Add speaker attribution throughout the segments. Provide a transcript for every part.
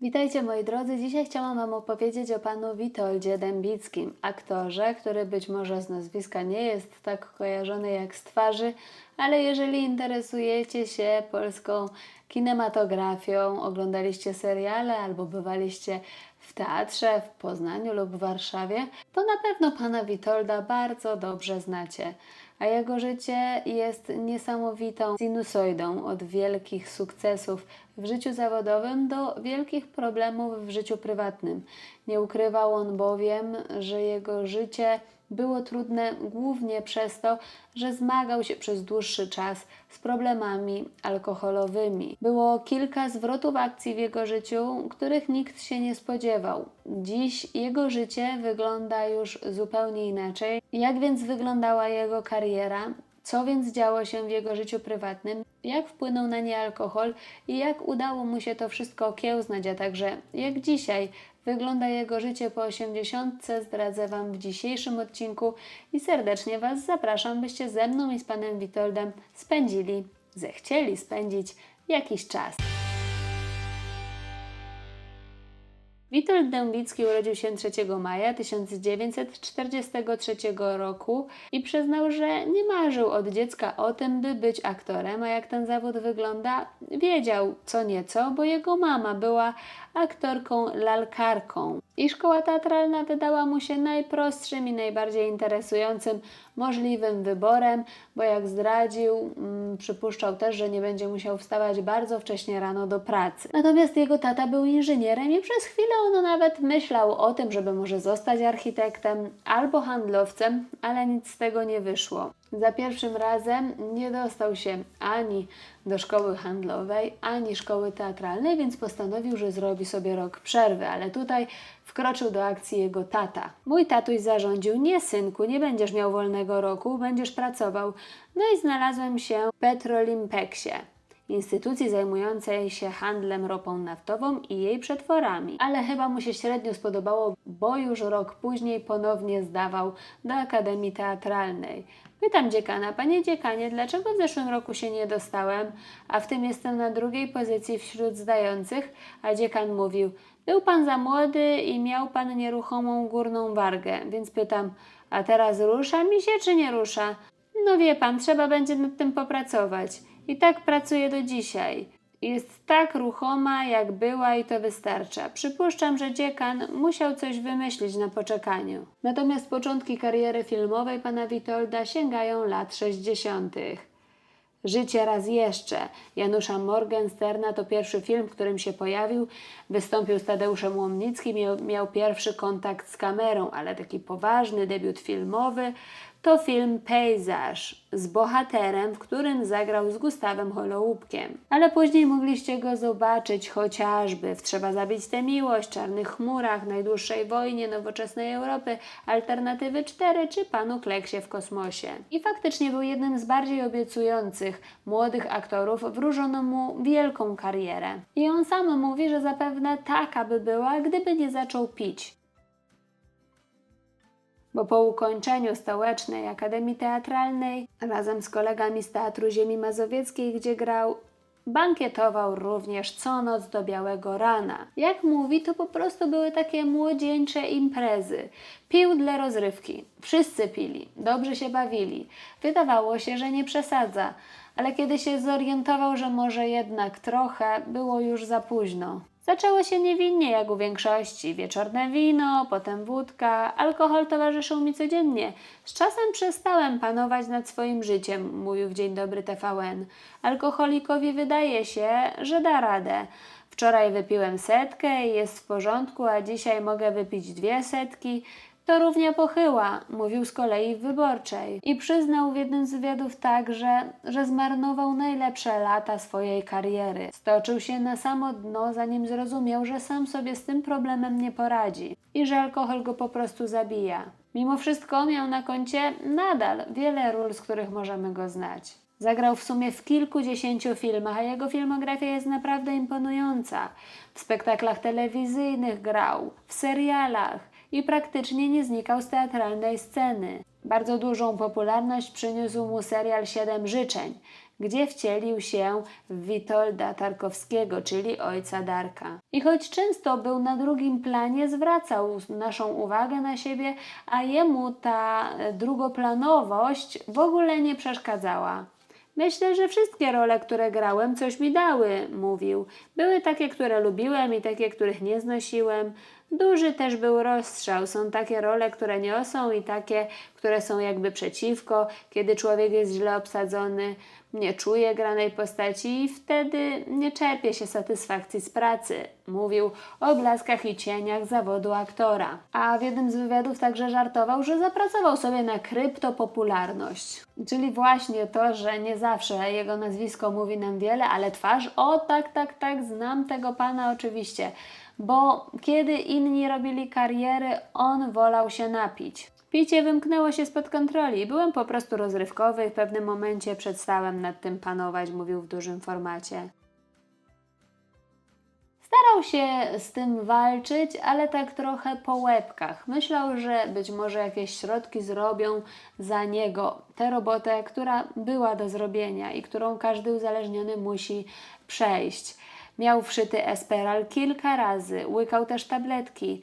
Speaker 1: Witajcie moi drodzy. Dzisiaj chciałam Wam opowiedzieć o panu Witoldzie Dębickim, aktorze, który być może z nazwiska nie jest tak kojarzony jak z twarzy, ale jeżeli interesujecie się polską kinematografią, oglądaliście seriale albo bywaliście w teatrze w Poznaniu lub w Warszawie, to na pewno pana Witolda bardzo dobrze znacie. A jego życie jest niesamowitą sinusoidą od wielkich sukcesów w życiu zawodowym do wielkich problemów w życiu prywatnym. Nie ukrywał on bowiem, że jego życie było trudne głównie przez to, że zmagał się przez dłuższy czas z problemami alkoholowymi. Było kilka zwrotów akcji w jego życiu, których nikt się nie spodziewał. Dziś jego życie wygląda już zupełnie inaczej. Jak więc wyglądała jego kariera? Co więc działo się w jego życiu prywatnym? Jak wpłynął na nie alkohol i jak udało mu się to wszystko okiełznać, a także jak dzisiaj wygląda jego życie po 80, zdradzę Wam w dzisiejszym odcinku i serdecznie Was zapraszam, byście ze mną i z Panem Witoldem spędzili, zechcieli spędzić jakiś czas. Witold Dębicki urodził się 3 maja 1943 roku i przyznał, że nie marzył od dziecka o tym, by być aktorem, a jak ten zawód wygląda, wiedział co nieco, bo jego mama była aktorką lalkarką. I szkoła teatralna wydała mu się najprostszym i najbardziej interesującym możliwym wyborem, bo jak zdradził, mm, przypuszczał też, że nie będzie musiał wstawać bardzo wcześnie rano do pracy. Natomiast jego tata był inżynierem i przez chwilę on nawet myślał o tym, żeby może zostać architektem albo handlowcem, ale nic z tego nie wyszło. Za pierwszym razem nie dostał się ani do szkoły handlowej, ani szkoły teatralnej, więc postanowił, że zrobi sobie rok przerwy, ale tutaj wkroczył do akcji jego tata. Mój tatuś zarządził: Nie, synku, nie będziesz miał wolnego roku, będziesz pracował. No i znalazłem się w Petrolimpeksie instytucji zajmującej się handlem ropą naftową i jej przetworami. Ale chyba mu się średnio spodobało, bo już rok później ponownie zdawał do Akademii Teatralnej. Pytam dziekana, panie dziekanie, dlaczego w zeszłym roku się nie dostałem, a w tym jestem na drugiej pozycji wśród zdających? A dziekan mówił, był pan za młody i miał pan nieruchomą górną wargę, więc pytam, a teraz rusza mi się czy nie rusza? No wie pan, trzeba będzie nad tym popracować. I tak pracuje do dzisiaj. Jest tak ruchoma, jak była i to wystarcza. Przypuszczam, że dziekan musiał coś wymyślić na poczekaniu. Natomiast początki kariery filmowej pana Witolda sięgają lat 60. Życie raz jeszcze. Janusza Morgensterna to pierwszy film, w którym się pojawił. Wystąpił z Tadeuszem Łomnickim, miał, miał pierwszy kontakt z kamerą, ale taki poważny debiut filmowy to film Pejzaż z bohaterem, w którym zagrał z Gustawem Holoubkiem. Ale później mogliście go zobaczyć chociażby w Trzeba zabić tę miłość, Czarnych chmurach, Najdłuższej wojnie, Nowoczesnej Europy, Alternatywy 4 czy Panu Kleksie w kosmosie. I faktycznie był jednym z bardziej obiecujących młodych aktorów, wróżono mu wielką karierę. I on sam mówi, że zapewne taka by była, gdyby nie zaczął pić bo po ukończeniu Stołecznej Akademii Teatralnej razem z kolegami z Teatru Ziemi Mazowieckiej, gdzie grał, bankietował również co noc do białego rana. Jak mówi, to po prostu były takie młodzieńcze imprezy. Pił dla rozrywki. Wszyscy pili, dobrze się bawili. Wydawało się, że nie przesadza, ale kiedy się zorientował, że może jednak trochę, było już za późno. Zaczęło się niewinnie, jak u większości. Wieczorne wino, potem wódka, alkohol towarzyszył mi codziennie. Z czasem przestałem panować nad swoim życiem, mówił w Dzień Dobry TVN. Alkoholikowi wydaje się, że da radę. Wczoraj wypiłem setkę i jest w porządku, a dzisiaj mogę wypić dwie setki. To równia pochyła, mówił z kolei w wyborczej. I przyznał w jednym z wywiadów także, że zmarnował najlepsze lata swojej kariery. Stoczył się na samo dno, zanim zrozumiał, że sam sobie z tym problemem nie poradzi i że alkohol go po prostu zabija. Mimo wszystko miał na koncie nadal wiele ról, z których możemy go znać. Zagrał w sumie w kilkudziesięciu filmach, a jego filmografia jest naprawdę imponująca. W spektaklach telewizyjnych grał, w serialach i praktycznie nie znikał z teatralnej sceny. Bardzo dużą popularność przyniósł mu serial Siedem Życzeń, gdzie wcielił się w Witolda Tarkowskiego, czyli ojca Darka. I choć często był na drugim planie, zwracał naszą uwagę na siebie, a jemu ta drugoplanowość w ogóle nie przeszkadzała. Myślę, że wszystkie role, które grałem, coś mi dały, mówił. Były takie, które lubiłem i takie, których nie znosiłem. Duży też był rozstrzał. Są takie role, które niosą i takie, które są jakby przeciwko, kiedy człowiek jest źle obsadzony, nie czuje granej postaci i wtedy nie czerpie się satysfakcji z pracy. Mówił o blaskach i cieniach zawodu aktora. A w jednym z wywiadów także żartował, że zapracował sobie na kryptopopularność. Czyli właśnie to, że nie zawsze jego nazwisko mówi nam wiele, ale twarz, o tak, tak, tak, znam tego pana oczywiście bo kiedy inni robili kariery, on wolał się napić. Picie wymknęło się spod kontroli. Byłem po prostu rozrywkowy i w pewnym momencie przestałem nad tym panować, mówił w dużym formacie. Starał się z tym walczyć, ale tak trochę po łebkach. Myślał, że być może jakieś środki zrobią za niego tę robotę, która była do zrobienia i którą każdy uzależniony musi przejść. Miał wszyty esperal kilka razy, łykał też tabletki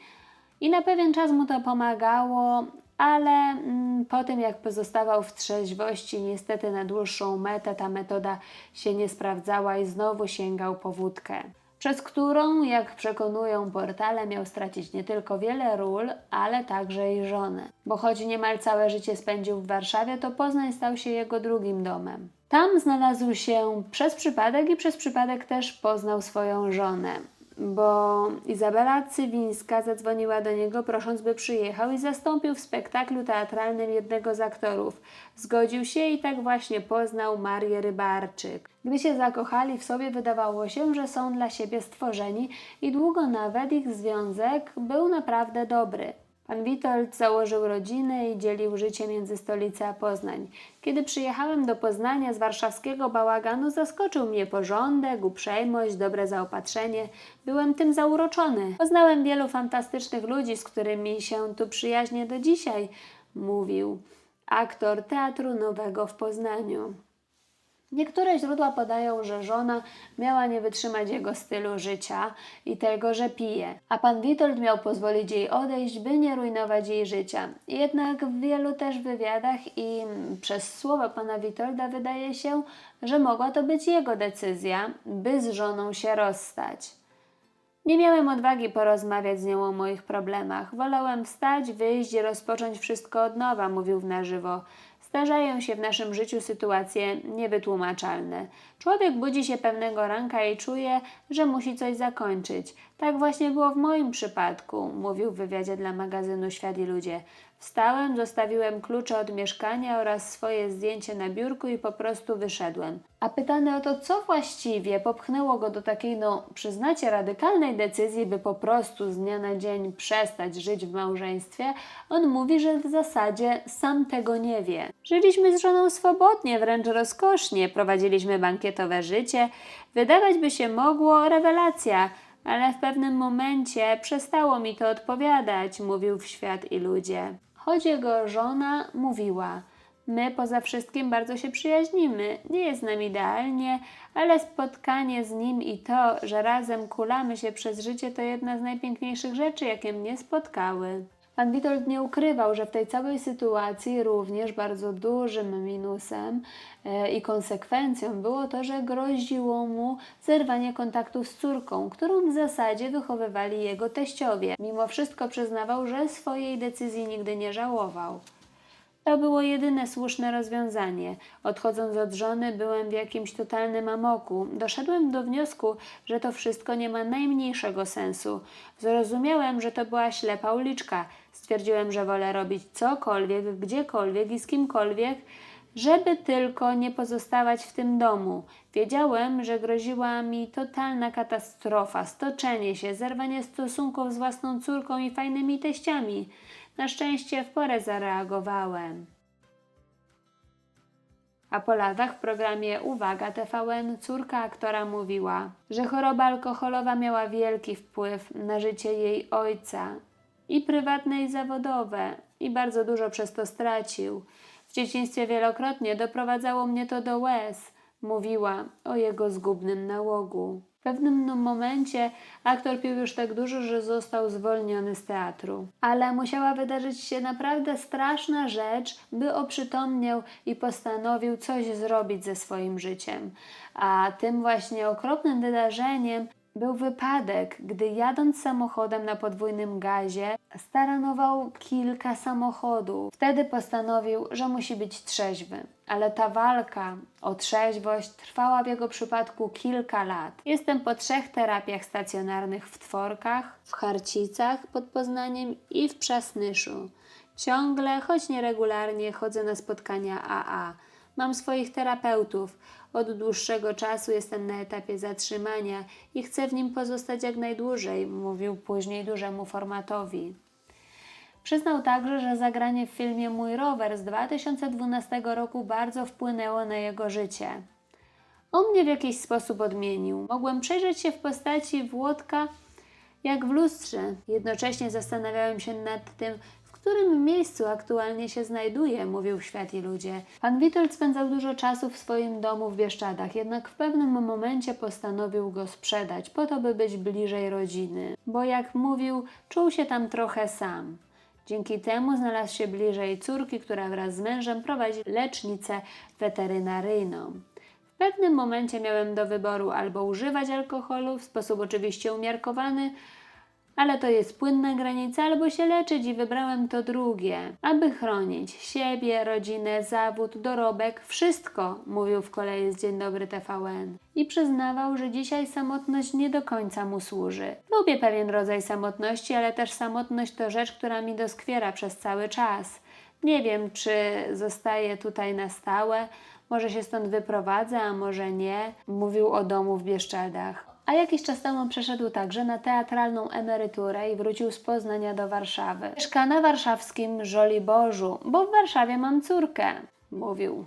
Speaker 1: i na pewien czas mu to pomagało, ale mm, po tym jak pozostawał w trzeźwości, niestety na dłuższą metę ta metoda się nie sprawdzała i znowu sięgał po wódkę przez którą, jak przekonują portale, miał stracić nie tylko wiele ról, ale także i żonę. Bo choć niemal całe życie spędził w Warszawie, to Poznań stał się jego drugim domem. Tam znalazł się przez przypadek i przez przypadek też poznał swoją żonę bo Izabela Cywińska zadzwoniła do niego prosząc, by przyjechał i zastąpił w spektaklu teatralnym jednego z aktorów. Zgodził się i tak właśnie poznał Marię Rybarczyk. Gdy się zakochali w sobie, wydawało się, że są dla siebie stworzeni i długo nawet ich związek był naprawdę dobry. Pan Witold założył rodzinę i dzielił życie między stolicę a Poznań. Kiedy przyjechałem do Poznania z warszawskiego bałaganu, zaskoczył mnie porządek, uprzejmość, dobre zaopatrzenie. Byłem tym zauroczony. Poznałem wielu fantastycznych ludzi, z którymi się tu przyjaźnię do dzisiaj, mówił aktor Teatru Nowego w Poznaniu. Niektóre źródła podają, że żona miała nie wytrzymać jego stylu życia i tego, że pije, a pan Witold miał pozwolić jej odejść, by nie rujnować jej życia. Jednak w wielu też wywiadach i przez słowa pana Witolda wydaje się, że mogła to być jego decyzja, by z żoną się rozstać. Nie miałem odwagi porozmawiać z nią o moich problemach. Wolałem wstać, wyjść i rozpocząć wszystko od nowa, mówił na żywo. Zdarzają się w naszym życiu sytuacje niewytłumaczalne. Człowiek budzi się pewnego ranka i czuje, że musi coś zakończyć. Tak właśnie było w moim przypadku, mówił w wywiadzie dla magazynu Świat i Ludzie. Wstałem, zostawiłem klucze od mieszkania oraz swoje zdjęcie na biurku i po prostu wyszedłem. A pytany o to, co właściwie popchnęło go do takiej, no przyznacie, radykalnej decyzji, by po prostu z dnia na dzień przestać żyć w małżeństwie, on mówi, że w zasadzie sam tego nie wie. Żyliśmy z żoną swobodnie, wręcz rozkosznie, prowadziliśmy bankietowe życie. Wydawać by się mogło rewelacja, ale w pewnym momencie przestało mi to odpowiadać, mówił w świat i ludzie. Choć jego żona mówiła, my poza wszystkim bardzo się przyjaźnimy, nie jest nam idealnie, ale spotkanie z nim i to, że razem kulamy się przez życie, to jedna z najpiękniejszych rzeczy, jakie mnie spotkały. Pan Witold nie ukrywał, że w tej całej sytuacji również bardzo dużym minusem e, i konsekwencją było to, że groziło mu zerwanie kontaktu z córką, którą w zasadzie wychowywali jego teściowie. Mimo wszystko przyznawał, że swojej decyzji nigdy nie żałował. To było jedyne słuszne rozwiązanie. Odchodząc od żony, byłem w jakimś totalnym amoku. Doszedłem do wniosku, że to wszystko nie ma najmniejszego sensu. Zrozumiałem, że to była ślepa uliczka. Stwierdziłem, że wolę robić cokolwiek, gdziekolwiek i z kimkolwiek, żeby tylko nie pozostawać w tym domu. Wiedziałem, że groziła mi totalna katastrofa, stoczenie się, zerwanie stosunków z własną córką i fajnymi teściami. Na szczęście w porę zareagowałem. A po latach w programie Uwaga TVN córka aktora mówiła, że choroba alkoholowa miała wielki wpływ na życie jej ojca i prywatne i zawodowe i bardzo dużo przez to stracił. W dzieciństwie wielokrotnie doprowadzało mnie to do łez. mówiła o jego zgubnym nałogu. W pewnym momencie aktor pił już tak dużo, że został zwolniony z teatru. Ale musiała wydarzyć się naprawdę straszna rzecz, by oprzytomniał i postanowił coś zrobić ze swoim życiem. A tym właśnie okropnym wydarzeniem był wypadek, gdy jadąc samochodem na podwójnym gazie, staranował kilka samochodów. Wtedy postanowił, że musi być trzeźwy. Ale ta walka o trzeźwość trwała w jego przypadku kilka lat. Jestem po trzech terapiach stacjonarnych w Tworkach, w Harcicach pod Poznaniem i w Przasnyszu. Ciągle, choć nieregularnie, chodzę na spotkania AA. Mam swoich terapeutów. Od dłuższego czasu jestem na etapie zatrzymania i chcę w nim pozostać jak najdłużej, mówił później dużemu formatowi. Przyznał także, że zagranie w filmie Mój rower z 2012 roku bardzo wpłynęło na jego życie. On mnie w jakiś sposób odmienił. Mogłem przejrzeć się w postaci Włodka jak w lustrze. Jednocześnie zastanawiałem się nad tym, w którym miejscu aktualnie się znajduję, mówił świat i ludzie. Pan Witold spędzał dużo czasu w swoim domu w Bieszczadach, jednak w pewnym momencie postanowił go sprzedać, po to, by być bliżej rodziny. Bo jak mówił, czuł się tam trochę sam. Dzięki temu znalazł się bliżej córki, która wraz z mężem prowadzi lecznicę weterynaryjną. W pewnym momencie miałem do wyboru albo używać alkoholu w sposób oczywiście umiarkowany, ale to jest płynna granica, albo się leczyć i wybrałem to drugie, aby chronić siebie, rodzinę, zawód, dorobek, wszystko, mówił w kolei z Dzień Dobry TVN. I przyznawał, że dzisiaj samotność nie do końca mu służy. Lubię pewien rodzaj samotności, ale też samotność to rzecz, która mi doskwiera przez cały czas. Nie wiem, czy zostaję tutaj na stałe, może się stąd wyprowadzę, a może nie, mówił o domu w Bieszczadach. A jakiś czas temu przeszedł także na teatralną emeryturę i wrócił z Poznania do Warszawy. Mieszka na warszawskim Żoliborzu, bo w Warszawie mam córkę, mówił.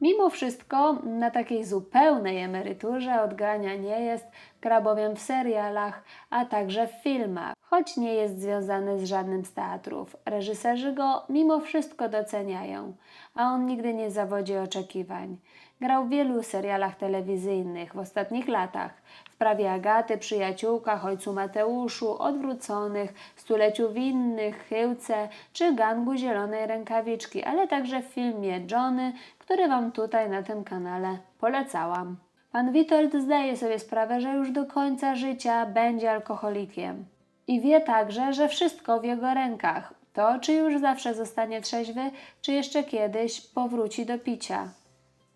Speaker 1: Mimo wszystko na takiej zupełnej emeryturze odgrania nie jest, gra bowiem w serialach, a także w filmach, choć nie jest związany z żadnym z teatrów. Reżyserzy go mimo wszystko doceniają, a on nigdy nie zawodzi oczekiwań. Grał w wielu serialach telewizyjnych w ostatnich latach. W Prawie Agaty, Przyjaciółkach, Ojcu Mateuszu, Odwróconych, Stuleciu Winnych, Chyłce czy Gangu Zielonej Rękawiczki, ale także w filmie Johnny, który Wam tutaj na tym kanale polecałam. Pan Witold zdaje sobie sprawę, że już do końca życia będzie alkoholikiem. I wie także, że wszystko w jego rękach. To, czy już zawsze zostanie trzeźwy, czy jeszcze kiedyś powróci do picia.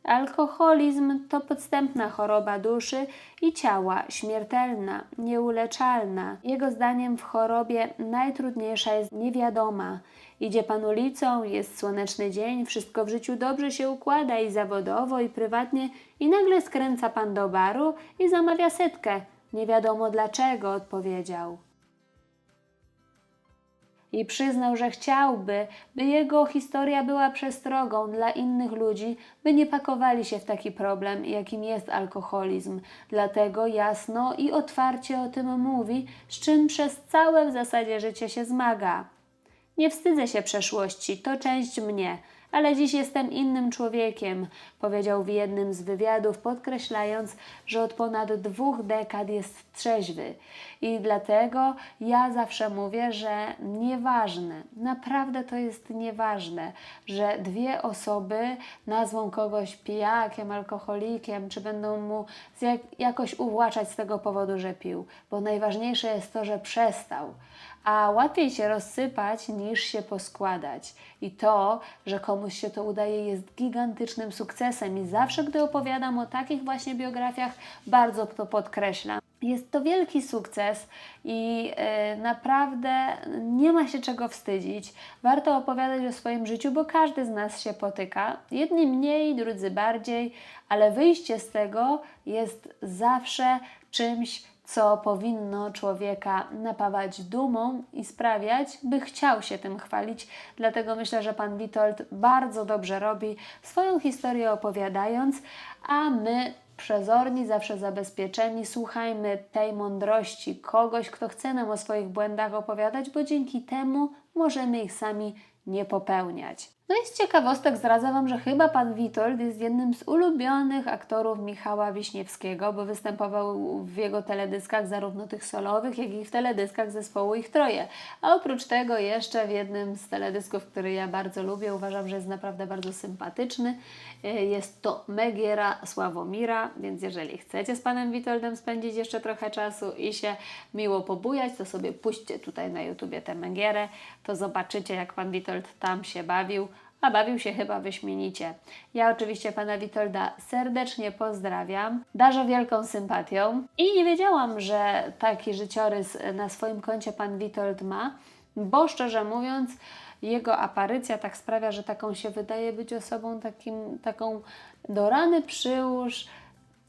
Speaker 1: Alkoholizm to podstępna choroba duszy i ciała, śmiertelna, nieuleczalna. Jego zdaniem w chorobie najtrudniejsza jest niewiadoma. Idzie pan ulicą, jest słoneczny dzień, wszystko w życiu dobrze się układa i zawodowo, i prywatnie, i nagle skręca pan do baru i zamawia setkę. Nie wiadomo dlaczego, odpowiedział i przyznał, że chciałby, by jego historia była przestrogą dla innych ludzi, by nie pakowali się w taki problem, jakim jest alkoholizm. Dlatego jasno i otwarcie o tym mówi, z czym przez całe w zasadzie życie się zmaga. Nie wstydzę się przeszłości, to część mnie ale dziś jestem innym człowiekiem, powiedział w jednym z wywiadów, podkreślając, że od ponad dwóch dekad jest trzeźwy. I dlatego ja zawsze mówię, że nieważne, naprawdę to jest nieważne, że dwie osoby nazwą kogoś pijakiem, alkoholikiem, czy będą mu jak, jakoś uwłaczać z tego powodu, że pił, bo najważniejsze jest to, że przestał a łatwiej się rozsypać niż się poskładać. I to, że komuś się to udaje, jest gigantycznym sukcesem. I zawsze, gdy opowiadam o takich właśnie biografiach, bardzo to podkreślam. Jest to wielki sukces i yy, naprawdę nie ma się czego wstydzić. Warto opowiadać o swoim życiu, bo każdy z nas się potyka. Jedni mniej, drudzy bardziej, ale wyjście z tego jest zawsze czymś, co powinno człowieka napawać dumą i sprawiać, by chciał się tym chwalić. Dlatego myślę, że pan Witold bardzo dobrze robi swoją historię opowiadając, a my przezorni, zawsze zabezpieczeni, słuchajmy tej mądrości kogoś, kto chce nam o swoich błędach opowiadać, bo dzięki temu możemy ich sami nie popełniać. No i z ciekawostek zdradzę Wam, że chyba pan Witold jest jednym z ulubionych aktorów Michała Wiśniewskiego, bo występował w jego teledyskach zarówno tych solowych, jak i w teledyskach zespołu Ich Troje. A oprócz tego jeszcze w jednym z teledysków, który ja bardzo lubię, uważam, że jest naprawdę bardzo sympatyczny, e, jest to Megiera Sławomira, więc jeżeli chcecie z panem Witoldem spędzić jeszcze trochę czasu i się miło pobujać, to sobie puśćcie tutaj na YouTubie tę Megierę, to zobaczycie jak pan Witold tam się bawił a bawił się chyba wyśmienicie. Ja oczywiście pana Witolda serdecznie pozdrawiam, darzę wielką sympatią i nie wiedziałam, że taki życiorys na swoim koncie pan Witold ma, bo szczerze mówiąc, jego aparycja tak sprawia, że taką się wydaje być osobą takim, taką do rany przyłóż,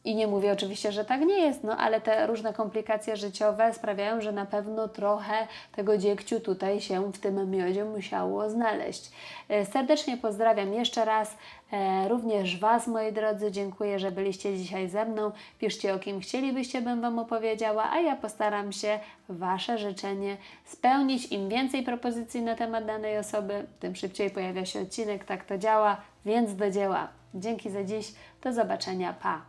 Speaker 1: i nie mówię oczywiście, że tak nie jest, no ale te różne komplikacje życiowe sprawiają, że na pewno trochę tego dziegciu tutaj się w tym miodzie musiało znaleźć. E, Serdecznie pozdrawiam jeszcze raz, e, również Was, moi drodzy, dziękuję, że byliście dzisiaj ze mną. Piszcie o kim chcielibyście, bym Wam opowiedziała, a ja postaram się Wasze życzenie spełnić. Im więcej propozycji na temat danej osoby, tym szybciej pojawia się odcinek, tak to działa, więc do dzieła. Dzięki za dziś, do zobaczenia, pa!